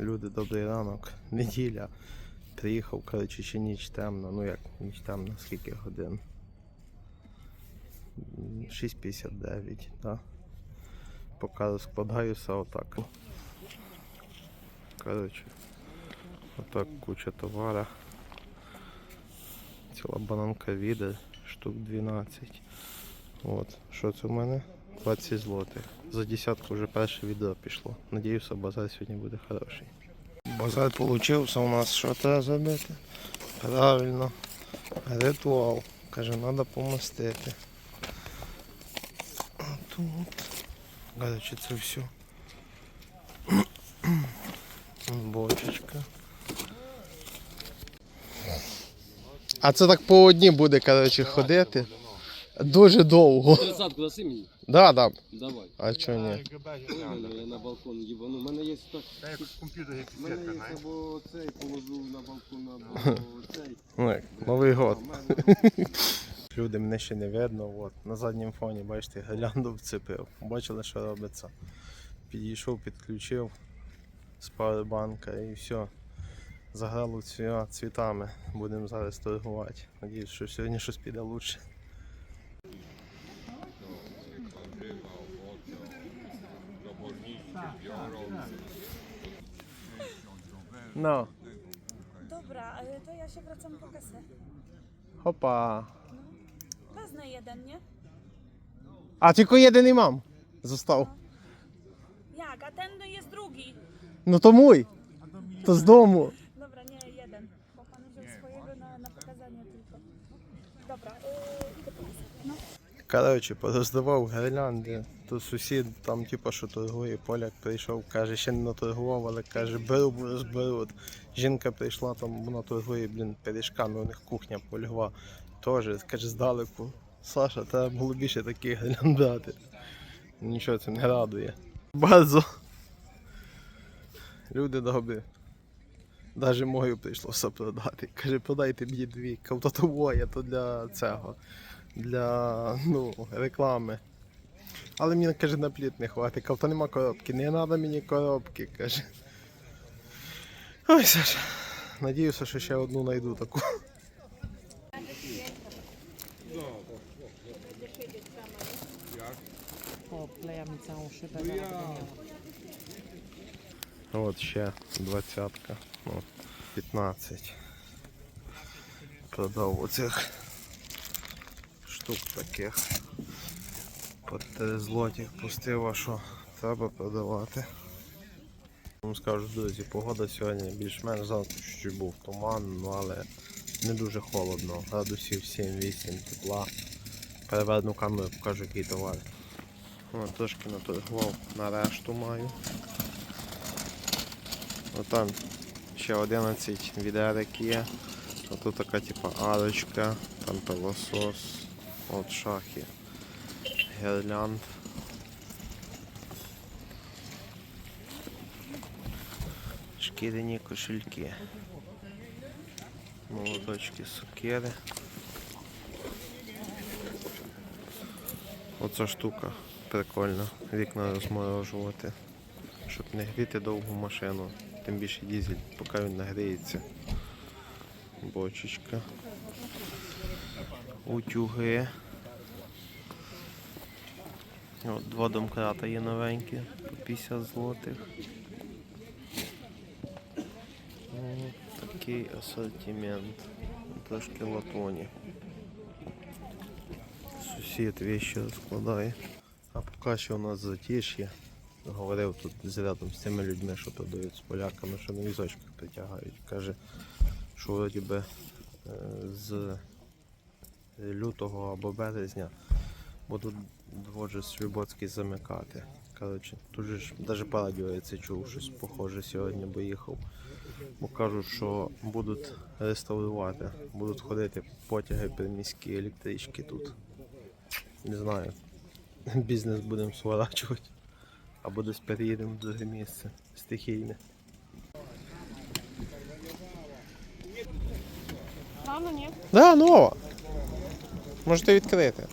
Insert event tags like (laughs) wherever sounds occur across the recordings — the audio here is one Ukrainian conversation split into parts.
Люди, добрий ранок. (laughs) Неділя. Приїхав, коротше, ще ніч темна. Ну як ніч темна, скільки годин? 6.59, так. Поки розкладаюся отак. Коротше. Отак куча товара. Ціла бананка відер, штук 12. От, що це в мене? 20 злотих. За десятку вже перше відео пішло. Надіюся, базар сьогодні буде хороший. Базар получився у нас, що треба зробити? Правильно. Ритуал. Каже, треба помастити. А тут. Короче, це все. Бочечка. А це так по одній буде, коротше, ходити. Дуже довго. Тридцатку даси мені? Да, да. Давай. А чого ні? Я на балкон їбану. У мене є то. У мене є або цей положу на балкон, або цей. Ну, як, Новий год. (laughs) Люди мене ще не видно. От. На задньому фоні, бачите, гірлянду вцепив. Бачили, що робиться. Підійшов, підключив з павербанка і все. Заграло цвітами. Будемо зараз торгувати. Надіюсь, що сьогодні щось піде краще. No, Dobra, ale to ja się wracam po kasę. hoppa. Wezmę jeden, nie? А тільки єдиний мам. Został. Jak? A ten jest drugi. Ну то мой. То з дому. Dobra, nie, jeden. Bo pan wziął swojego na, na pokazanie tylko. Dobra, yy, idę po kasę. No. Коротше, пороздавав гірлянди. То сусід там, типу, що торгує, поляк прийшов, каже, ще не наторгував, але каже, беру, бо розберуть. Жінка прийшла, там вона торгує, блін, пиріжками, у них кухня польгова. Теж, каже, здалеку. Саша, треба було більше таких гірлянд брати. Нічого це не радує. Базо. Люди добрі. Навіть мою прийшлося продати. Каже, продайте мені дві. Кав, то твоє, то для цього для ну, реклами. Але мені каже, на пліт не хватить. Кав, то нема коробки. Не треба мені коробки, каже. Ой, Саша. Надіюся, що ще одну знайду таку. От ще двадцятка. Ну, 15. Продав оцих штук таких. По 3 злотих пустив, а що треба продавати. Вам скажу, друзі, погода сьогодні більш-менш завтра чуть був туман, ну але не дуже холодно. Градусів 7-8 тепла. Переверну камеру, покажу який товар. О, трошки наторгував, на решту маю. Отам ще 11 відерик є. Тут така типа арочка, там пилосос, от шахи, гірлянд. Шкіряні кошельки. Молоточки сокири. Оця штука прикольна. Вікна розморожувати щоб не гріти довгу машину. Тим більше дізель, поки він нагріється. Бочечка. Утюги. От, два домкрата є новенькі, по 50 злотих. Ну, Такий асортимент. Трошки латоні. Сусід вещи розкладає. А поки що у нас затиш'я говорив тут з рядом з цими людьми, що продають з поляками, що на візочках притягають. Каже, що вроді би е, з лютого або березня будуть дводжі Свібоцький замикати. Коротше, тут же ж навіть по радіо я це чув, щось похоже сьогодні, бо їхав. Бо кажуть, що будуть реставрувати, будуть ходити потяги приміські електрички тут. Не знаю. (laughs) Бізнес будемо сворачувати. Або десь переїдемо в друге місце стихійне. Да, нова. Можете відкрити.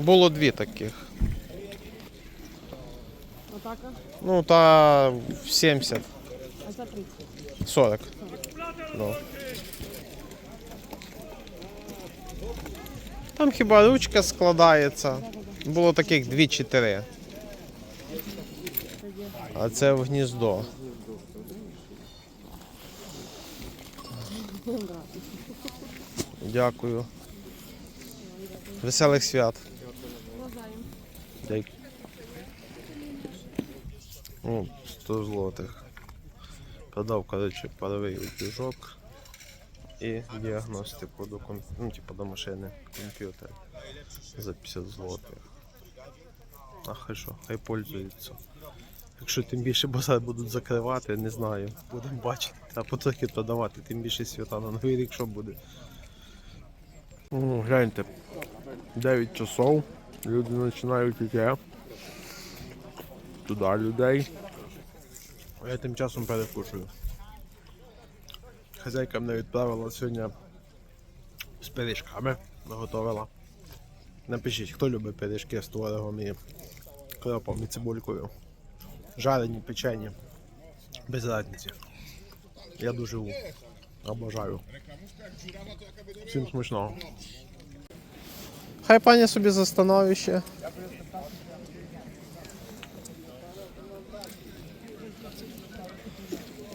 Було дві таких. Taka? Ну та в 70. А за 30. 40. Ну. Там хіба ручка складається. Було таких 2-4. А це в гніздо. Дякую. Веселих свят. Дякую. О, 100 злотих. Продав, коротше, паровий утюжок і діагностику до, ком... ну, типу, до машини комп'ютер за 50 злотих. А хай що, хай пользуються. Якщо тим більше базар будуть закривати, не знаю. Будемо бачити. Треба потрохи продавати, тим більше свята на новий рік що буде. О, гляньте. 9 часов. Люди починають йти. Туди людей. А Я тим часом перекушую. Хазяйка мене відправила сьогодні з пиріжками, наготовила. Напишіть, хто любить пиріжки з творогом і кропом і цибулькою. Жарені, печені. Без разниці. Я дуже обожаю. Всім смачного. Хай пані собі за становище.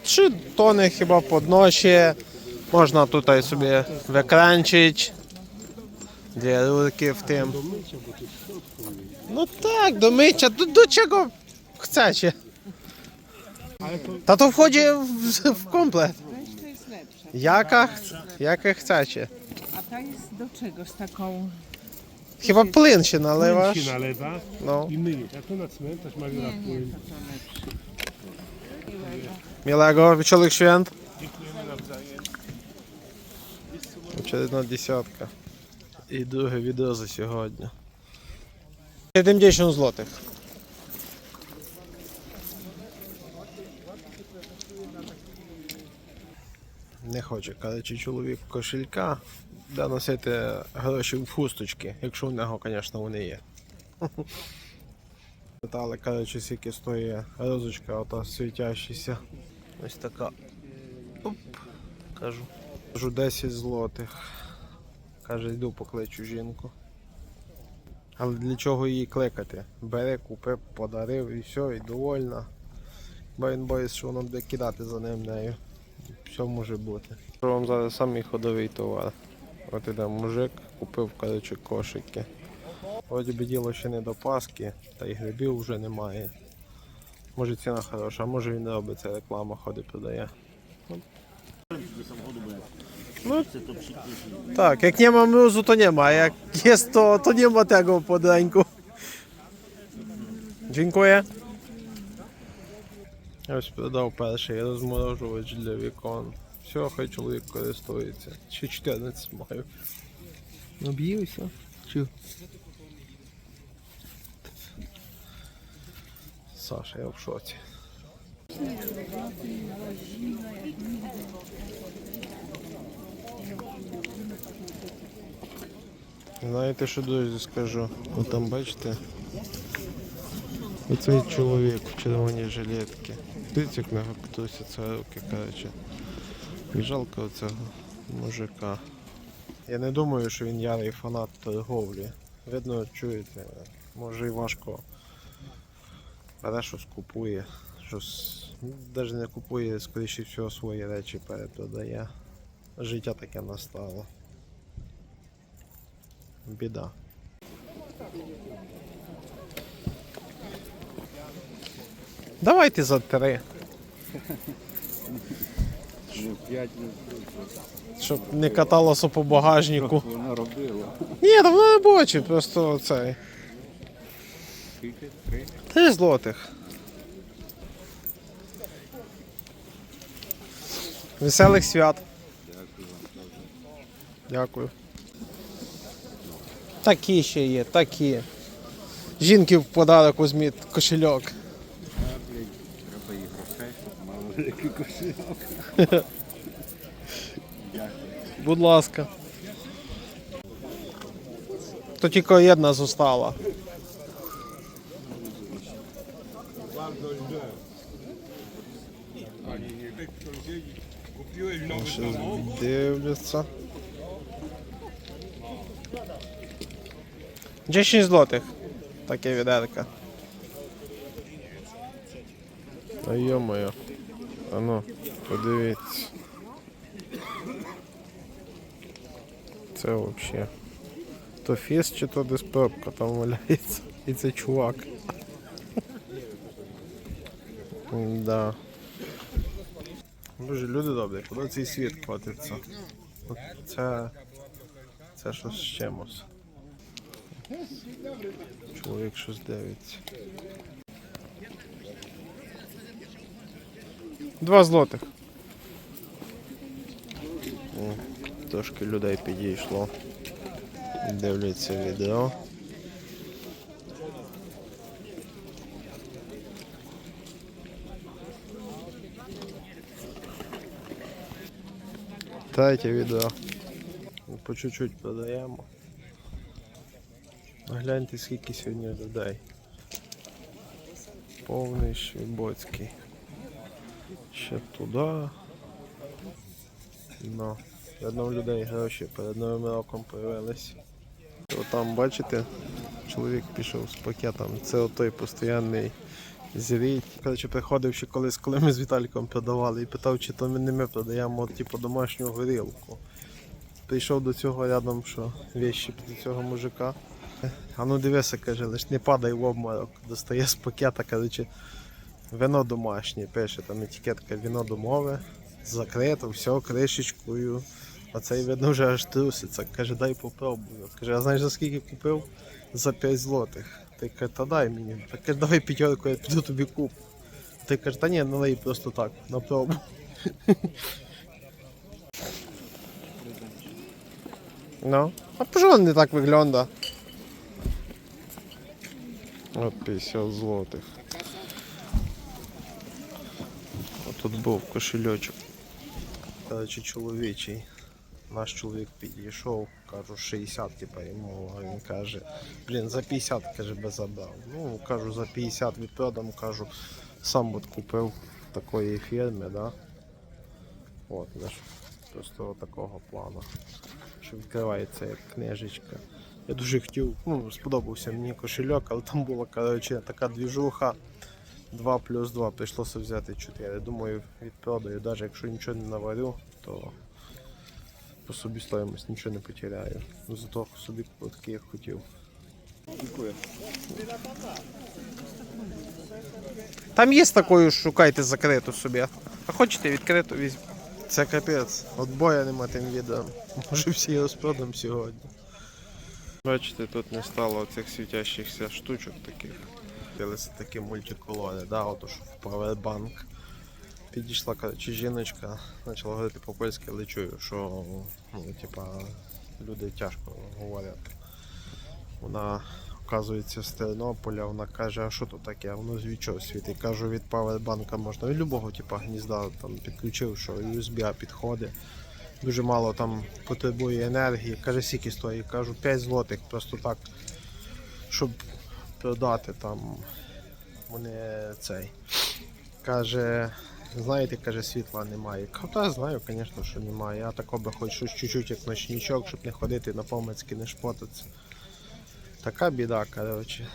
Чи тони хіба подноші. Можна тут і собі викранчить. Для руки в тим. Ну так, до миття, до, до чого chcecie. Та то входить в, в комплект. Weź to jest lepsze. Jaka, ch- jakie chcecie. A ta jest do czego z taką... Chyba plyn się nalewasz. się nalewa No. i myjesz. A to na cmentarz ma na płyn. Miłego. Miłego, wesołych świąt. Очередна десятка. І друге відео за сьогодні. 70 злотих. Не хоче, коротше, чоловік кошелька, де носити гроші в хусточки, якщо в нього, звісно, вони є. (laughs) Питали, коротше, скільки стоїть розочка, ото світящийся. Ось така. Оп, кажу. Кажу 10 злотих. Каже, йду покличу жінку. Але для чого її кликати? Бери, купи, подарив і все, і довольна. Бо він боїться, що воно буде кидати за ним нею. Все може бути. Що вам зараз самий ходовий товар. От іде мужик, купив коротше, кошики. Вроді би діло ще не до Пасхи, та й грибів вже немає. Може ціна хороша, а може він робить це реклама, ходить продає. Ma mrozu, to nie ma. a Jak jest, to, to nie ma tego pod ręką. Dziękuję. Ось продав перший розморожувач для вікон. Все, хай чоловік користується. Ще 14 маю. Об'ївся? Чи? Саша, я в шоці. Знаєте, що друзі скажу? От там бачите. Оцей чоловік в червоній жилетці. Дивіться, як нього трусяться руки, коротше. І жалко цього мужика. Я не думаю, що він ярий фанат торговлі. Видно, чуєте, може і важко. Бере щось купує. Щось навіть не купує, скоріше всього, свої речі перепродає. Життя таке настало. Біда. Давайте за три. (laughs) Щоб не каталося по багажнику. Ні, там вона не бочі, просто цей. Три злотих. Веселих свят. Дякую. Такі ще є, такі. Жінки в подарок візьміть кошельок. Треба їх грошей, щоб мало великий кошельок. Будь ласка. То тільки одна зостала. Щось дивляться. 10 злотих. Таке відерка. А йо-моє. А ну, подивіться. Це взагалі. То фіс чи то десь пробка там валяється. І це чувак. Да. Боже, люди добрі, куди цей світ котиться? Це. Це щось з чимось. Чоловік щось дивиться. Два злотих. Трошки людей підійшло. Дивляться відео. Третє відео. По чуть-чуть продаємо. Гляньте, скільки сьогодні людей. Повний Швібоцький. Ще туди. Ну, видно, у людей гроші перед новим роком появились. Там, бачите, чоловік пішов з пакетом. Це отой постійний зрій. Коротше, приходив ще колись, коли ми з Віталіком продавали і питав, чи то ми не ми продаємо типу, домашню горілку. Прийшов до цього рядом, що вещі до цього мужика. А ну дивися, каже, лиш не падай в обморок. Достає з пакета, коротше, вино домашнє, пише там етикетка вино домове, закрито, все кришечкою. А цей видно вже аж труситься. Каже, дай попробую. Каже, а знаєш за скільки купив? За 5 злотих. Ти каже, та дай мені. Так каже, давай п'ятерку, я піду тобі куплю. Ти каже, та ні, налий просто так, на пробу. (laughs) Ну, а чого він не так виглядає? От 50 злотих. От тут був кошельочок. Короче, чоловічий. Наш чоловік підійшов, кажу 60, типа йому, а він каже, блін, за 50 каже би забрав. Ну, кажу, за 50 відпродам, кажу, сам от купив такої фірми, да. От, знаєш, просто такого плану. Що відкривається як книжечка. Я дуже хотів, ну, сподобався мені кошельок, але там була коротше, така двіжуха. 2 плюс 2 прийшлося взяти 4. Думаю, відпродаю, навіть якщо нічого не наварю, то по собі стоїмость нічого не потеряю. Ну, Зато собі такий як хотів. Там є з такою, шукайте закриту собі. А хочете відкриту візьміть. Це капець. От боя нема тим відео. Може всі розпродам сьогодні. Бачите, тут не стало цих світящихся штучок таких. Дивилися такі мультиколори, да, от ж в Powerbank. Підійшла коротше, жіночка, почала говорити по-польськи, але чую, що ну, типа, люди тяжко говорять. Вона, оказується, з Тернополя, вона каже, а що тут таке? А воно від чого світить? Кажу, від Powerbank можна від любого типа, гнізда там, підключив, що USB підходить. Дуже мало там потребує енергії. Каже, скільки стоїть? Кажу, 5 злотих, просто так, щоб продати там. Вони цей. Каже, знаєте, каже, світла немає. Та знаю, звісно, що немає. Я тако би хоч щось чуть-чуть як ночнічок, щоб не ходити на помицьки, не шпотатися. Така біда, коротше,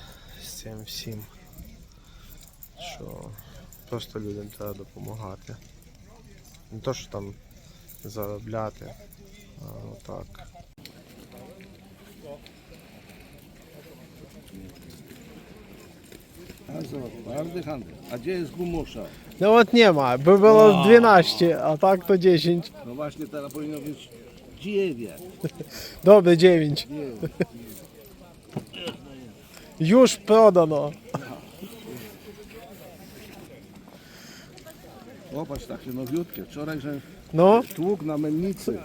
з цим всім. Що просто людям треба допомагати. Не то, що там заробляти, а отак. A zobacz, twardy handel. A gdzie jest gumosza? No от нема, би було 12, а так то 10. No właśnie teraz powinno być 9. Добре, 9. Już продано. Popatrz, takie nowiutkie. Wczoraj, że No, tłuk na mennicy,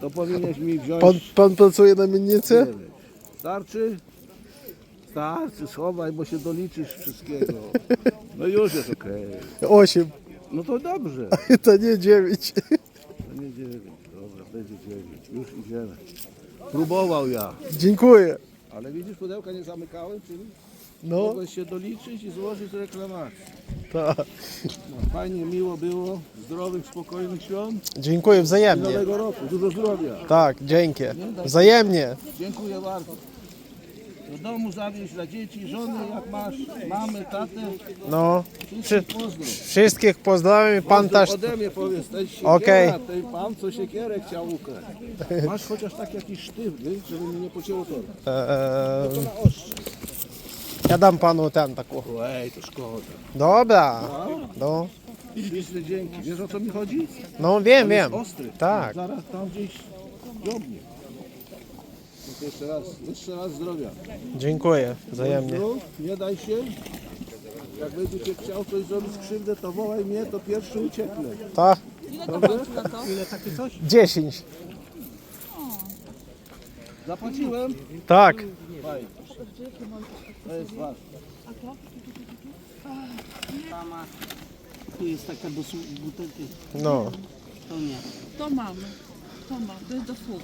to powinieneś mi wziąć... pan, pan pracuje na miennicy? nie wiem. Starczy? Starczy, schowaj, bo się doliczysz wszystkiego. No już jest okej. 8. No to dobrze. (laughs) To nie 9. To nie 9. Dobra, będzie 9. Już idziemy. Próbował ja. Dziękuję. Ale widzisz, pudełka nie zamykałem, czyli No, Mogę się doliczyć i złożyć reklamację. tak. No, fajnie, miło było. Zdrowych, spokojnych świąt Dziękuję i wzajemnie. nowego roku. Dużo zdrowia. Tak, dzięki. Wzajemnie. Dziękuję bardzo. Do domu zawieźć dla dzieci, żony, jak masz, mamy, tatę. No, Wszystkich pozdrów. wszystkich pozdrawiam i pan też. ode mnie powiedz, ten siekiera, Okej. ten pan, co siekierę chciał ukraść. Masz chociaż tak jakiś sztywny, żeby mi nie pocięło toru. Eee, To na ostrze. ja dam panu ten taką. Ej, to szkoda. Dobra. No, Śliczne dzięki. Wiesz o co mi chodzi? no wiem, wiem. Ostry. Tak. Zaraz tam gdzieś. To jeszcze raz, jeszcze raz zdrowia. Dziękuję wzajemnie. Nie daj się. Jak będzie cię chciał coś zrobić krzywdę, to wołaj mnie, to pierwszy ucieknę. Tak? Dobrze? 10. Zapłaciłem? Tak. Fajnie. To jest ważne. Tu jest taka do su- butelki. No. To nie. To mam. To mam. To jest do fug.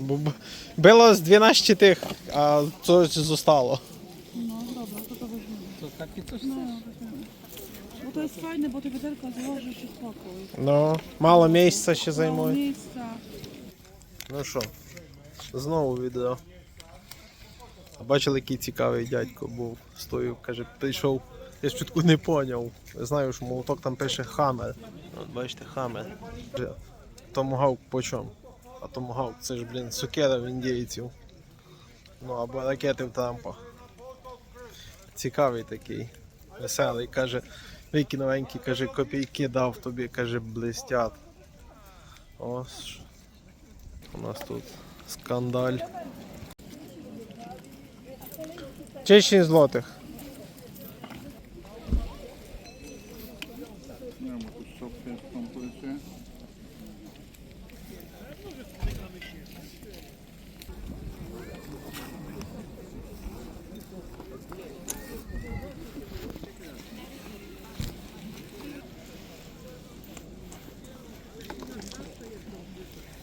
Бо б- Було з 12 тих, а coś zostało. To takie coś Bo to jest fajne, bo te wiaderko złożysz i spokój. Ну, мало місця ще Mało miejsca. Ну що, знову відео. А Бачили, який цікавий дядько був. Стою, каже, прийшов. Я спочатку не поняв. Знаю, що молоток там пише Хаммер. От бачите, Хаммер. Каже, Томагавк по чому? А Томагавк це ж, блін, сукера в індійців. Ну або ракети в Трампа. Цікавий такий. Веселий. Каже, віки новенькі, каже, копійки дав тобі, каже, блистять. Ось. У нас тут скандаль. 10 злотих.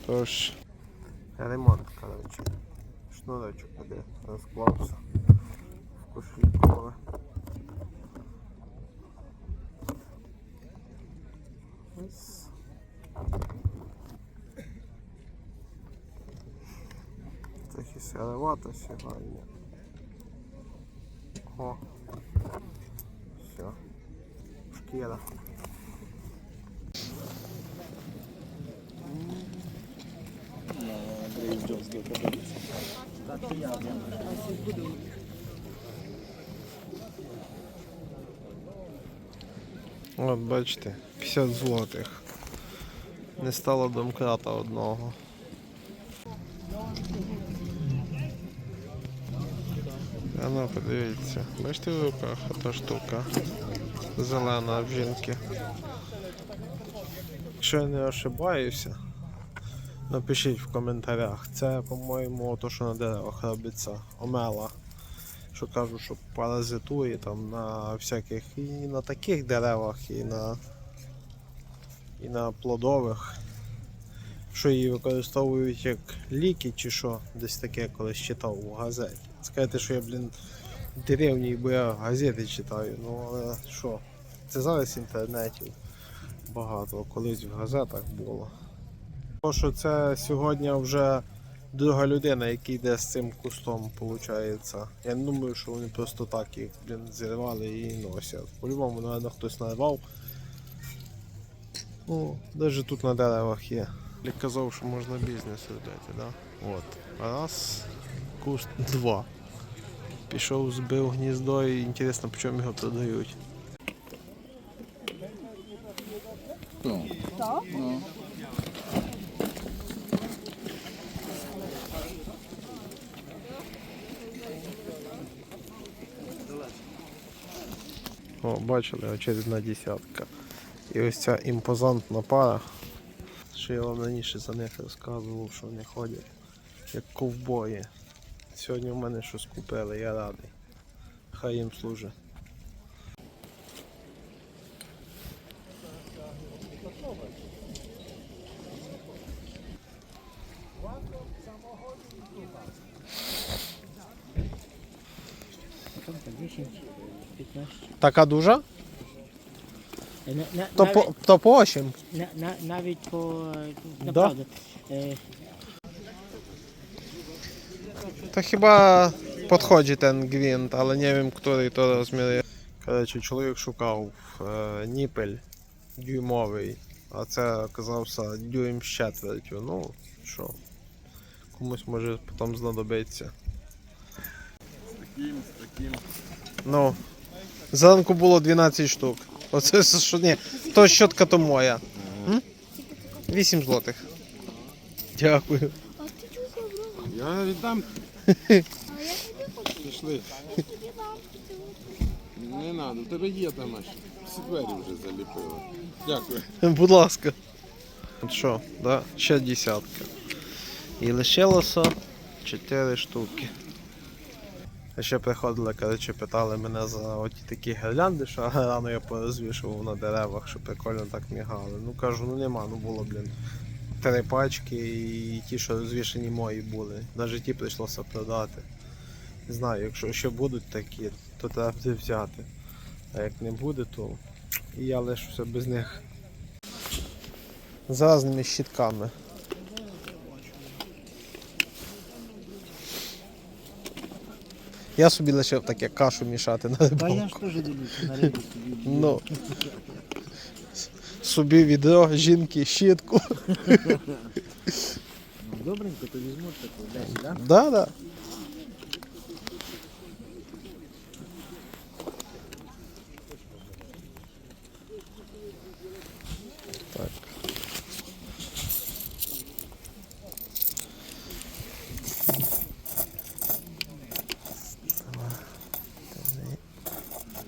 Тож, ремонт, коротше. Шнурочок іде, розклався в кошелькове. Ось. Трохи сировато сьогодні. О. Все. Шкіра. От бачите, 50 злотих. Не стало домкрата одного. А ну подивіться, бачите в руках ота штука. Зелена в жінки. Якщо я не ошибаюся, напишіть в коментарях. Це, по-моєму, то, що на деревах робиться, омела. Що кажуть, що паразитує там на всяких і на таких деревах, і на, і на плодових. Що її використовують як ліки чи що, десь таке колись читав у газеті. Скажете, що я, блін, древній, бо я газети читаю. Ну але що? Це зараз інтернетів багато, колись в газетах було. То, що це сьогодні вже друга людина, який йде з цим кустом, виходить. Я не думаю, що вони просто так їх блін, зірвали і носять. По-любому, напевно, хтось нарвав. Ну, навіть тут на деревах є. Я казав, що можна бізнес робити, да? От. Раз, куст, два. Пішов, збив гніздо і інтересно, по чому його продають. Бачили, очередна десятка. І ось ця імпозантна пара. Що я вам раніше за них розказував, що вони ходять як ковбої. Сьогодні в мене щось купили, я радий. Хай їм служить. Така дуже? Е, на- на- То навіть, по, то по 8. на, на, навіть по Да? направду. Е, To chyba podchodzi ten gwint, ale nie wiem, który to rozmiar. Коротше, чоловік шукав е, ніпель дюймовий, а це оказався дюйм з четвертю. Ну, що, комусь може потім знадобиться. Ну, зранку було 12 штук. Оце що ні. То щотка то моя. М? 8 злотих. Дякую. Я віддам. Пішли. Не треба, у тебе є там аж. Всі двері вже заліпили. Дякую. Будь ласка. От що, да? ще десятка. І лишилося 4 штуки. Ще приходили, коротше, питали мене за оті такі гірлянди, що (laughs) рано я порозвішував на деревах, що прикольно так мігали. Ну кажу, ну нема, ну було, блін. Три пачки і ті, що розвішені мої були. Навіть ті прийшлося продати. Не знаю, якщо ще будуть такі, то треба буде взяти. А як не буде, то і я лишуся без них з різними щітками. Я собі лишив таке кашу мішати на Та я ж теж на рибу собі. Ну. Собі відео, жінки, щітку. Ну, Добренько, то візьмуть таку десь, так? Да, да. Так.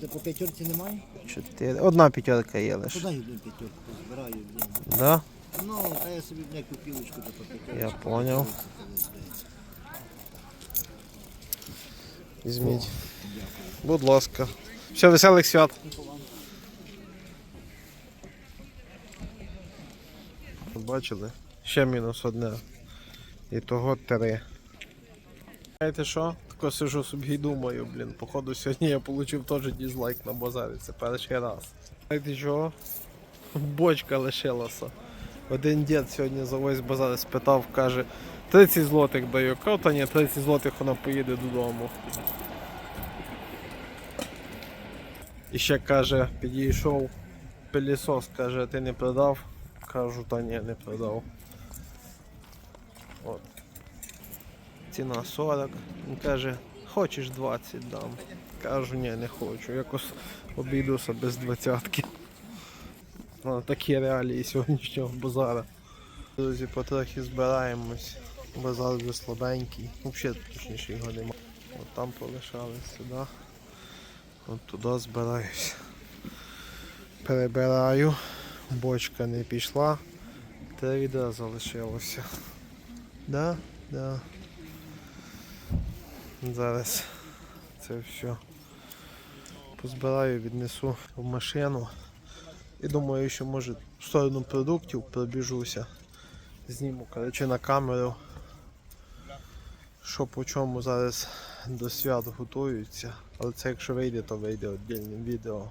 Це по п'ятерці немає? Чотири. Одна п'ятерка є лише. Подай одну п'ятерку, збираю. блін. Да? Ну, та я собі б купілочку то по п'ятерці. Я поняв. Візьміть. Будь ласка. Все, веселих свят. Бачили? Ще мінус одне. І того три. Знаєте що? Тако сижу собі і думаю, блін, походу сьогодні я отримав теж дізлайк на базарі. Це перший раз. Знаєте що? Бочка лишилася. Один дід сьогодні за весь базар спитав, каже, 30 злотих даю. Та ні, 30 злотих вона поїде додому. І ще каже, підійшов пилісос, каже, ти не продав? Кажу, та ні, не продав. От. Ціна 40. Він каже, хочеш 20 дам. Кажу, ні, не хочу. Якось обійдуся без двадцятки. Ну, такі реалії сьогоднішнього базара. Друзі, потрохи збираємось. Базар вже слабенький. Взагалі, точніше його нема. От там полишались сюди. От туди збираюсь. Перебираю. Бочка не пішла. Три відра залишилося. Да, да. Зараз це все позбираю, віднесу в машину. І думаю, що може в сторону продуктів пробіжуся. Зніму коротше, на камеру. Що по чому зараз до свят готуються. Але це якщо вийде, то вийде віддільним відео.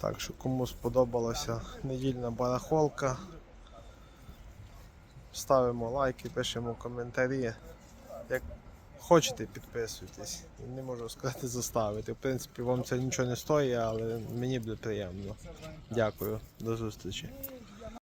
Так що кому сподобалася недільна барахолка. Ставимо лайки, пишемо коментарі. Як хочете, підписуйтесь. Не можу сказати заставити. В принципі, вам це нічого не стоїть, але мені буде приємно. Дякую, до зустрічі.